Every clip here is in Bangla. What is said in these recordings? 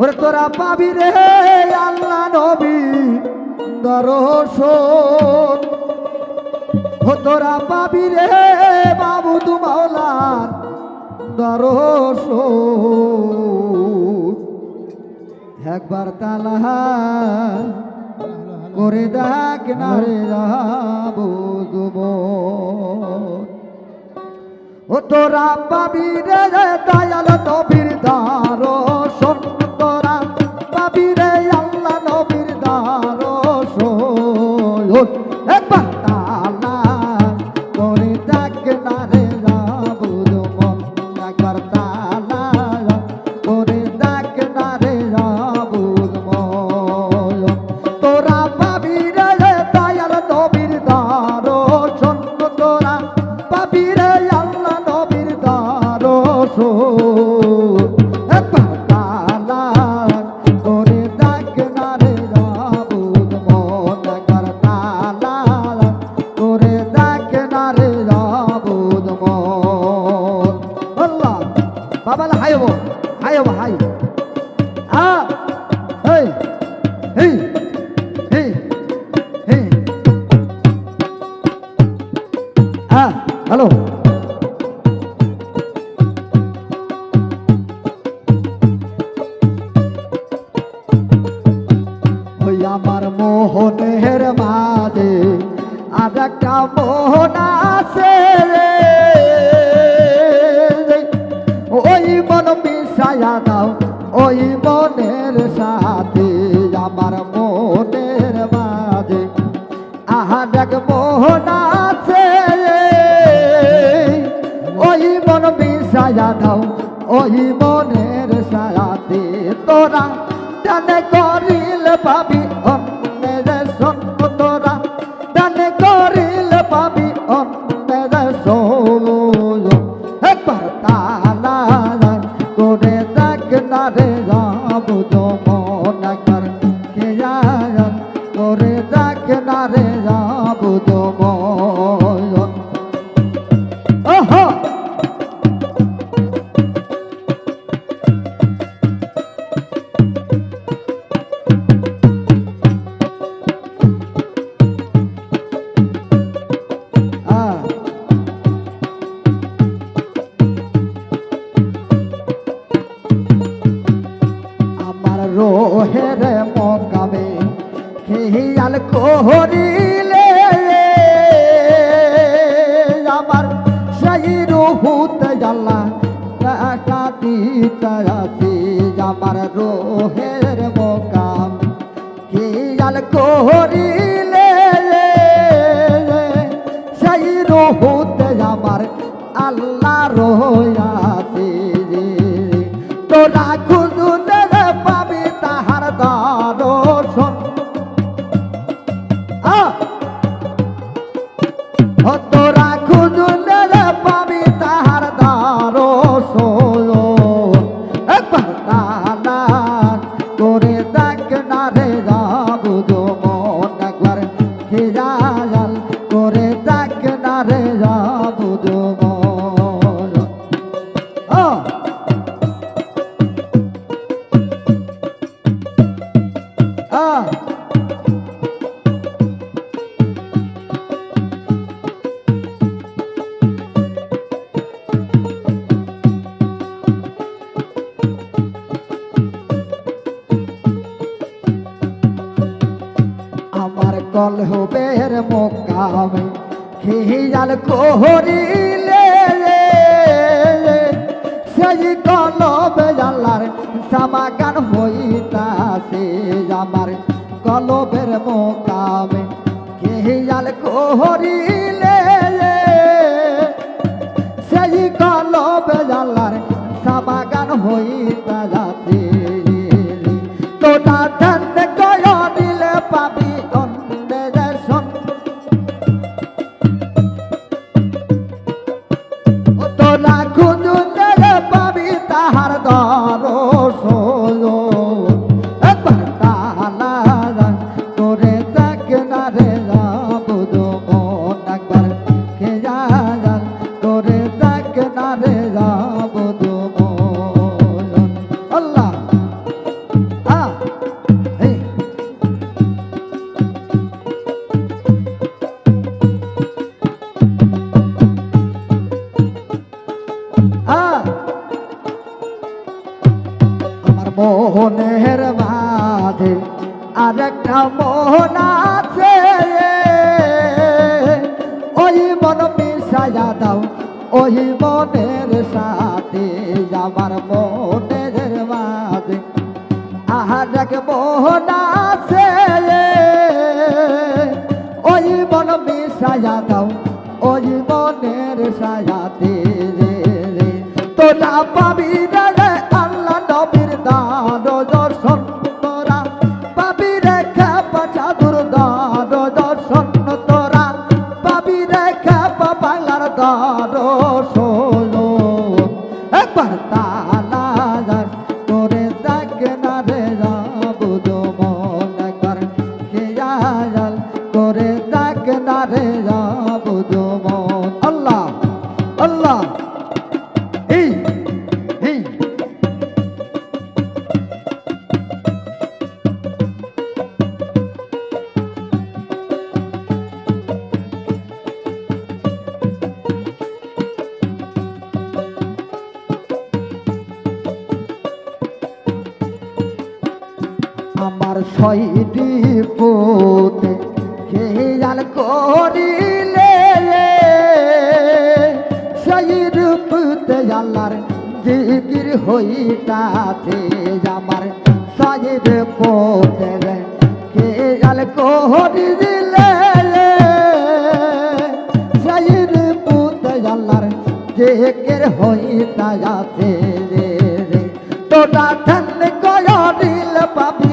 ওরে তোরা পাবি রে, আল্লাহ নবী, দর্শন ও তোরা পাবি রে বাবু তু মাওলার দর্শন একবার তালা করে দেখ না রে যুবন। ও তোরা পাবি রে, দয়াল নবীর সাথে আমার মনের মাঝে। আহার এক মোহন আছে। ওই মন বিষায়া দাও, ওই মনের সাথে তোরা। জানে করিল পাবি কে ওরে দেখ না রে যাব মন খেয়াল করিলে আমার সেই রুহুত জ্বালা কাটিতে আমার রোহের মকাম খেয়াল করিলে সেই রুহুত আমার আল্লাহ রোয়াছে তোরা খুঁজুলে পাবি তাহার দর্শন একবার তালা করে দেখ না রে যাবু মন একবার খেয়াল করে দেখ না রে কলহবের মোকামে খেয়াল কহরিলে সেই কলবে জানলার সামাগান হইতাছে আমার কলবের মোকামে খেয়াল কহরিলে সেই কলবে জানলার সামাগান হইতা রে মোদের সাথে যাবার মোদের মাঝে আহার রাখব না সে ওই বন বিষায়া দাও, ওই বনের সায়াতে রে। তোরা পাবি না ಬರ್ತಾನ আমার সইটি পোতে খেয়াল করিলে সেই রূপতে আল্লাহর জিকির হইটাতে আমার সইর পোতে খেয়াল করিলে সেই রূপতে আল্লাহর জিকির হইতাতে টোটা ঠান্ড দিল বাবু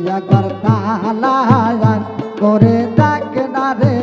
দয়া কর তালা করে ডাক না রে